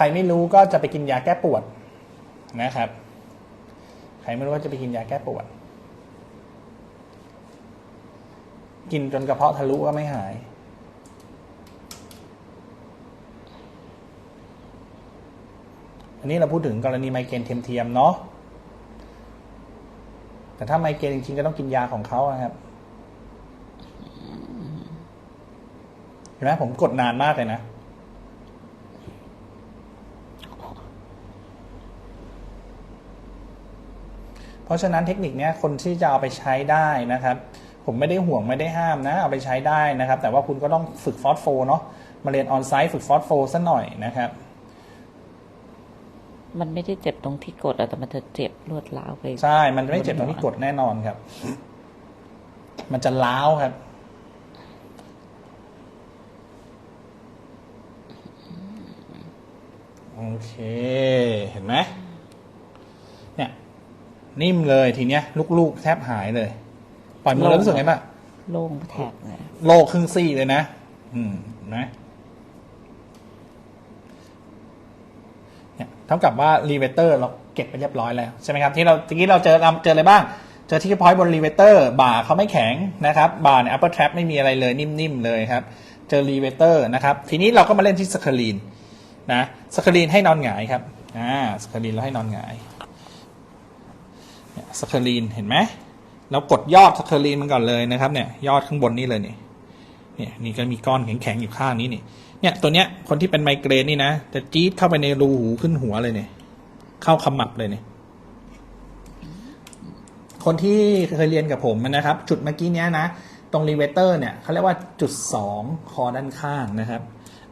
รไม่รู้ก็จะไปกินยาแก้ปวดนะครับ ใครไม่รู้ก็จะไปกินยาแก้ปวด กินจนกระเพาะทะลุก็ไม่หาย อันนี้เราพูดถึงกรณีไมเกรนเทียมๆเนาะ แต่ถ้าไมเกรนจริงๆก็ต้องกินยาของเขาครับเห็นไหมผมกดนานมากเลยนะ ราะฉะนั้นเทคนิคเนี้ยคนที่จะเอาไปใช้ได้นะครับ ผมไม่ได้ห่วงไม่ได้ห้ามนะ เอาไปใช้ได้นะครับ แต่ว่าคุณก็ต้องฝึกฟอสโฟเนาะมาเรียนออนไซต์ฝึกฟอสโฟสักหน่อยนะครับ มันไม่ได้เจ็บตรงที่กดอะแต่มันจะเจ็บรวดร้าวไปใช่ มันไม่เจ็บตรงที่กดแน่นอนครับ มันจะล้าวครับโอเค เห็นไหมเนี่ย นิ่มเลยทีเนี้ยลูกๆแทบหายเลย ปล่อยมือแล้วรู้สึกไงบ้างโล่งแถบเลยโลกครึ่งซี่เลยนะ อืมเห็นะเนี่ยเท่ากับว่ารีเวเตอร์เราเก็บไปเรียบร้อยแล้วใช่ไหมครับที่เราตะกี้เราเจอเราเจออะไรบ้าง เจอที่พอยต์บนรีเวเตอร์บ่าเขาไม่แข็งนะครับบ่าเนี่ย upper trap ไม่มีอะไรเลยนิ่มๆเลยครับ เจอรีเวเตอร์นะครับ ทีนี้เราก็มาเล่นที่สครีนนะสครีนให้นอนหงายครับอ่าสครีนเราให้นอนหงาย เนี่ยสครีนเห็นไหมเรากดยอดสครีนมันก่อนเลยนะครับเนี่ยยอดข้างบนนี่เลยนี่เนี่ยนี่ก็มีก้อนแข็งๆอยู่ข้างนี้นี่เนี่ยตัวเนี้ยคนที่เป็นไมเกรนนี่นะจะจี๊ดเข้าไปในรูหูขึ้นหัวเลยเนี่ยเข้าขมับเลยเนี่ยคนที่เคยเรียนกับผมนะครับ จุดเมื่อกี้เนี้ยนะ ตรงรีเวเตอร์เนี่ยเขาเรียกว่าจุดสองคอด้านข้างนะครับ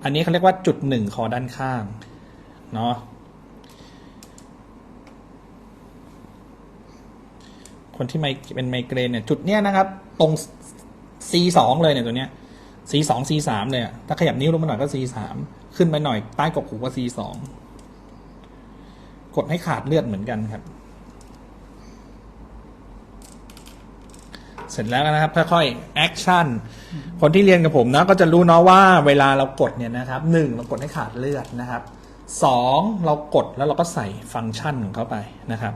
อันนี้เขาเรียกว่าจุดหนึ่งคอด้านข้างเนาะ คนที่ไมเป็นไมเกรนเนี่ยจุดเนี้ยนะครับ ตรง C สองเลยเนี่ยตัวเนี้ย C สอง C สามเลยอะถ้าขยับนิ้วลงมาหน่อยก็ C สามขึ้นไปหน่อยใต้กกหูก็ C สองกดให้ขาดเลือดเหมือนกันครับ เสร็จแล้วนะครับค่อยๆแอคชั่นคนที่เรียนกับผมนะก็จะรู้เนาะว่าเวลาเรากดเนี่ยนะครับหนึ่งเรากดให้ขาดเลือดนะครับสองเรากดแล้วเราก็ใส่ฟังก์ชันของเขาไปนะครับ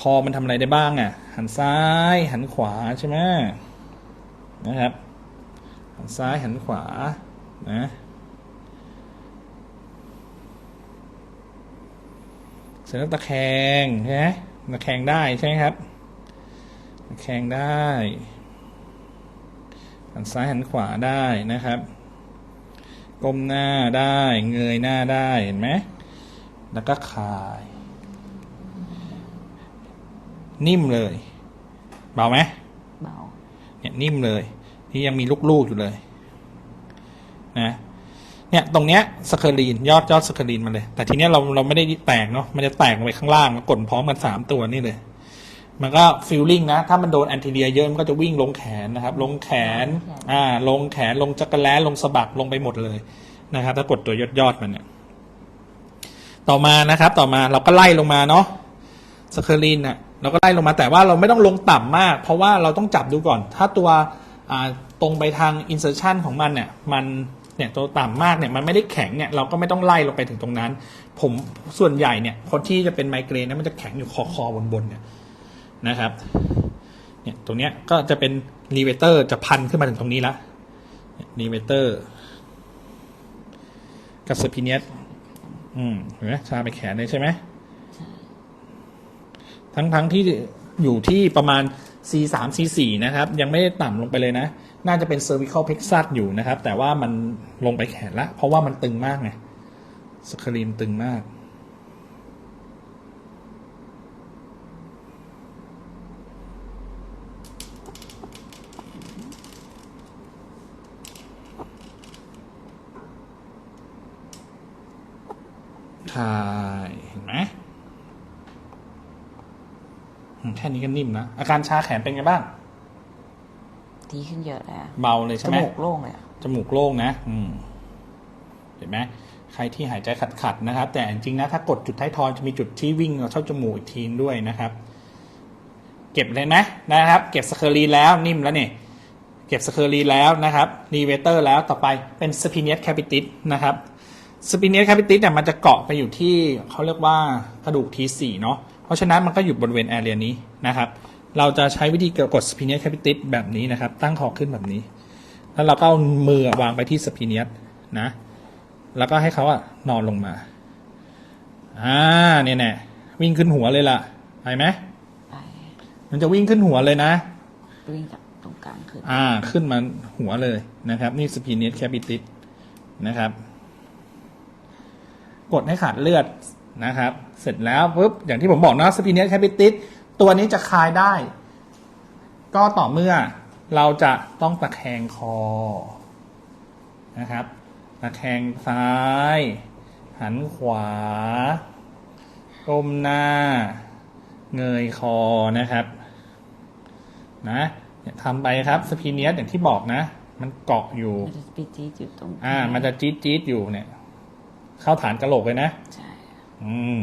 คอมันทำอะไรได้บ้างอะ หันซ้ายหันขวาใช่ไหมนะครับ หันซ้ายหันขวานะเสร็จแล้วตะแคงใช่ไหมตะแคงได้ใช่ไหมครับตะแคงได้ หันซ้ายหันขวาได้นะครับก้มหน้าได้ เงยหน้าได้เห็นไหมแล้วก็คาย นิ่มเลย เบาไหมเบาเนี่ยนิ่มเลยที่ยังมีลูกๆอยู่เลย นะ เนี่ยตรงเนี้ยสเคอรีนยอดยอดสเคอรีนมาเลย แต่ทีเนี้ยเราเราไม่ได้แตกเนาะมันจะแตกลงไปข้างล่างแล้วกดพร้อมกันสามตัวนี่เลยมันก็ฟิลลิ่งนะ ถ้ามันโดนแอนติเดียเยอะ มันก็จะวิ่งลงแขนนะครับ ลงแขน อ่า ลงแขน ลงจักรแล้ลงสะบัก ลงไปหมดเลยนะครับ ถ้ากดตัวยอดยอดๆมันเนี่ย ต่อมานะครับ ต่อมาเราก็ไล่ลงมาเนาะสเคอรีนน่ะ เราก็ไล่ลงมาแต่ว่าเราไม่ต้องลงต่ำมาก เพราะว่าเราต้องจับดูก่อน ถ้าตัวตรงไปทาง insertion ของมันเนี่ยมันเนี่ยตัวต่ำมากเนี่ยมันไม่ได้แข็งเนี่ยเราก็ไม่ต้องไล่ลงไปถึงตรงนั้น ผมส่วนใหญ่เนี่ยคนที่จะเป็นไมเกรนเนี่ยมันจะแข็งอยู่คอคอบนบนเนี่ยนะครับเนี่ยตรงเนี้ยก็จะเป็นรีเวเตอร์จะพันขึ้นมาถึงตรงนี้ละรีเวเตอร์กับสปิเนียสอืมเห็นไหมชาไปแขนเลยใช่ไหม ทั้งทั้งที่อยู่ที่ประมาณ C 3 C 4 นะครับ ยังไม่ได้ต่ำลงไปเลยนะ น่าจะเป็น cervical plexus อยู่นะครับ แต่ว่ามันลงไปแขนละ เพราะว่ามันตึงมากไงสครีนตึงมากใช่เห็นไหม อืมแค่นี้ก็นิ่มนะ อาการชาแขนเป็นไงบ้าง ดีขึ้นเยอะเลยอะเบาเลยจใช่ไหมมูกโล่งเลยอะจมูกโล่งนะ อืม เห็นไหมใครที่หายใจขัดๆนะครับ แต่จริงๆนะถ้ากดจุดท้ายทอยจะมีจุดที่วิ่งเข้าจมูกอีกทีด้วยนะครับ เก็บเลยนะนะครับ เก็บสเคอรีนแล้วนิ่มแล้วเนี่ย เก็บสเคอรีนแล้วนะครับรีเวเตอร์แล้วต่อไปเป็นสปิเนียสแคปิติสนะครับสปินเนียสแคปิติสเนี่ยมันจะเกาะไปอยู่ที่เขาเรียกว่ากระดูกทีสี่เนาะ เพราะฉะนั้นมันก็อยู่บริเวณแอเรียนี้นะครับ เราจะใช้วิธีกดสปินเนียสแคปิติสแบบนี้นะครับ ตั้งคอขึ้นแบบนี้ แล้วเราก็เอามือวางไปที่สปินเนียสนะ แล้วก็ให้เขาอะนอนลงมาอ่าเนี่ยแน่วิ่งขึ้นหัวเลยล่ะไปไหมไปมันจะวิ่งขึ้นหัวเลยนะวิ่งจากตรงกลางขึ้นอ่า ขึ้นมาหัวเลยนะครับ นี่สปีเนสแคปิติสนะครับ กดให้ขาดเลือด นะครับ เสร็จแล้วปุ๊บอย่างที่ผมบอกนะสปีเนสแคปิติสตัวนี้จะคลายได้ ก็ต่อเมื่อเราจะต้องตะแคงคอนะครับตะแคงซ้าย หันขวา ก้มหน้า เงยคอนะครับ นะเนี่ยทำไปครับสปีเนียสอย่างที่บอกนะ มันเกาะอยู่ มันจะไปจี๊ดอยู่ตรง อ่า มันจะจี๊ดจี๊ดอยู่เนี่ย เข้าฐานกระโหลกเลยนะ ใช่ อืม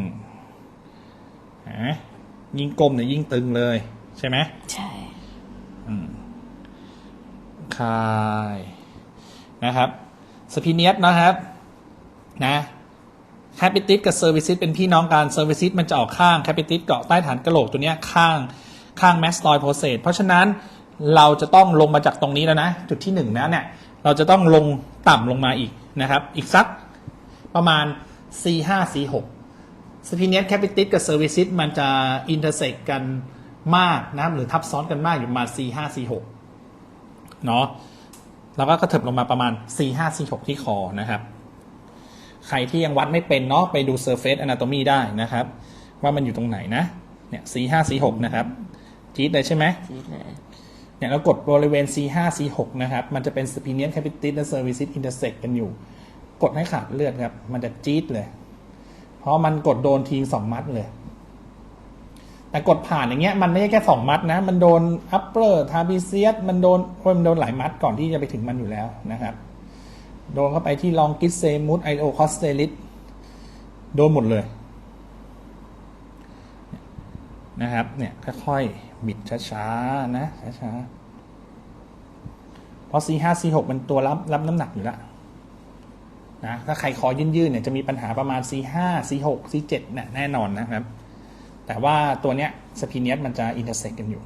ฮะยิ่งกลมเนี่ยยิ่งตึงเลย ใช่ไหมใช่คลายนะครับสปีเนียสนะครับ นะแคปิติสกับเซอร์วิซิสเป็นพี่น้องกันเซอร์วิซิสมันจะออกข้างแคปิติสเกาะใต้ฐานกระโหลกตัวเนี้ยข้างข้างแมสตอยโพเซตเพราะฉะนั้นเราจะต้องลงมาจากตรงนี้แล้วนะ จุดที่หนึ่งนะเนี่ย เราจะต้องลงต่ำลงมาอีกนะครับ อีกสักประมาณ C 5 C 6 สปีเนียสแคปิติสกับเซอร์วิซิสมันจะอินเตอร์เซกกันมากนะครับหรือทับซ้อนกันมากอยู่ประมาณ C 5 C 6เนาะแล้วก็กระเถิบลงมาประมาณ C 5 C 6ที่คอนะครับ ใครที่ยังวัดไม่เป็นเนาะไปดู Surface Anatomy ได้นะครับ ว่ามันอยู่ตรงไหนนะเนี่ย C 5 C 6นะครับจี๊ดเลยใช่ไหมจี๊ดเลยเนี่ยเรากดบริเวณ C 5 C 6นะครับ มันจะเป็น Spinian Capitis และ Cervicis intersect กันอยู่ กดให้ขาดเลือดครับ มันจะจี๊ดเลยเพ ราะมันกดโดนทีสองมัดเลย แต่กดผ่านอย่างเงี้ย มันไม่ใช่แค่สองมัดนะ มันโดน upper trapezius มันโดนโอ้ยมันโดนหลายมัดก่อนที่จะไปถึงมันอยู่แล้วนะครับ โดนเข้าไปที่ลองกิสเซมุสไอโอคอสเตลิสโดนหมดเลยนะครับ เนี่ยค่อยๆบิดช้าๆนะช้าๆเพราะ C 5 C 6 มันตัวรับรับน้ำหนักอยู่แล้ว นะถ้าใครคอยื่นๆเนี่ยจะมีปัญหาประมาณ C 5 C 6 C 7เนี่ยแน่นอนนะครับ แต่ว่าตัวเนี้ยสปีเนียสมันจะอินเตอร์เซ็กกันอยู่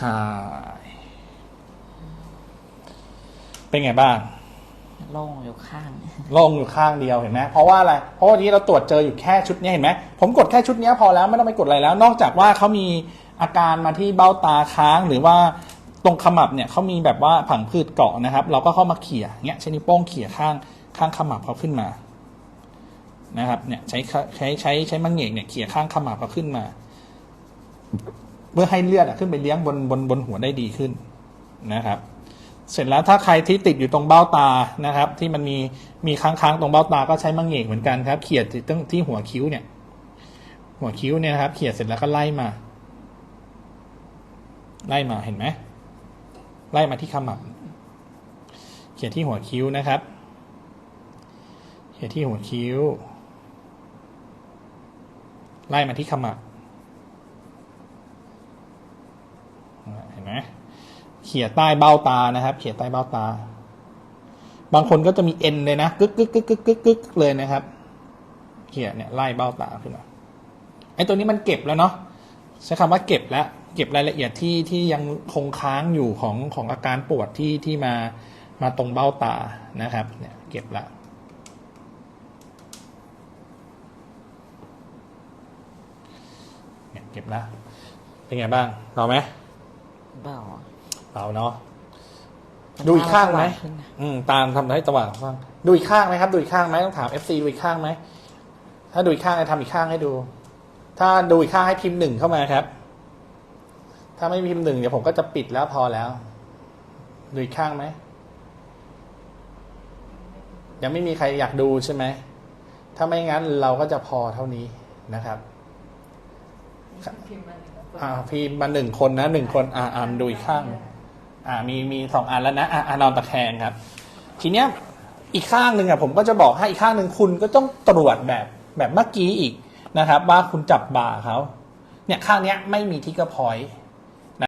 คายเป็นไงบ้างโล่งอยู่ข้าง โล่งอยู่ข้างเดียวเห็นไหมเพราะว่าอะไร เพราะวันนี้เราตรวจเจออยู่แค่ชุดนี้เห็นไหมผมกดแค่ชุดนี้พอแล้วไม่ต้องไปกดอะไรแล้ว นอกจากว่าเขามีอาการมาที่เบ้าตาค้างหรือว่า ตรงขมับเนี่ยเขามีแบบว่าผังพืชเกาะนะครับ เราก็เข้ามาเขี่ยเงี้ยใช้นิ้วโป้งเขี่ยข้างข้างขมับเขาขึ้นมานะครับเนี่ยใช้ใช้ใช้ใช้มังเหงกเนี่ยเขี่ยข้างขมับเขาขึ้นมา เพื่อให้เลือดอะขึ้นไปเลี้ยงบนบนบนหัวได้ดีขึ้นนะครับ เสร็จแล้วถ้าใครที่ติดอยู่ตรงเบ้าตานะครับ ที่มันมีมีค้างๆตรงเบ้าตาก็ใช้มังเหงกเหมือนกันครับเขี่ยที่ตั้งที่หัวคิ้วเนี่ย หัวคิ้วเนี่ยนะครับเขี่ยเสร็จแล้วก็ไล่มาไล่มาเห็นไหม ไล่มาที่ขมับ เขี่ยที่หัวคิ้วนะครับ เขี่ยที่หัวคิ้ว ไล่มาที่ขมับเห็นไหมเขี่ยใต้เบ้าตานะครับ เขี่ยใต้เบ้าตา บางคนก็จะมีเอ็นเลยนะกึกกึกกึกกึกกึกกึกเลยนะครับ เขี่ยเนี่ยไล่เบ้าตาขึ้นมาไอ้ตัวนี้มันเก็บแล้วเนาะใช้คำว่าเก็บแล้ว เก็บรายละเอียดที่ที่ยังคงค้างอยู่ของของอาการปวดที่ที่มามาตรงเบ้าตานะครับเนี่ยเก็บละเนี่ยเก็บละเป็นไงบ้างเราไหมเบาเปล่าเนาะดูอีกข้างไหมสว่ขึ้นนะอืมตามทำให้สว่างข้างดูอีกข้างไหมครับ ดูอีกข้างไหมต้องถาม FC ดูอีกข้างไหมถ้าดูอีกข้างให้ทำอีกข้างให้ดู ถ้าดูอีกข้างให้พิมพ์หนึ่งเข้ามาครับ ถ้าไม่พิมพ์หนึ่งเดี๋ยวผมก็จะปิดแล้วพอแล้วดูอีกข้างไหม ยังไม่มีใครอยากดูใช่ไหม ถ้าไม่งั้นเราก็จะพอเท่านี้นะครับอ่าพิมพ์มาหนึ่งคนนะหนึ่งคน อ่าอ่านดูอีกข้าง อ่า มีมีสองอันแล้วนะ อ่าอ่านอนตะแคงครับ ทีเนี้ยอีกข้างหนึ่งอะผมก็จะบอกให้อีกข้างหนึ่งคุณก็ต้องตรวจแบบแบบเมื่อกี้อีกนะครับ ว่าคุณจับบ่าเขาเนี่ยข้างเนี้ยไม่มีทิกเกอร์พอยต์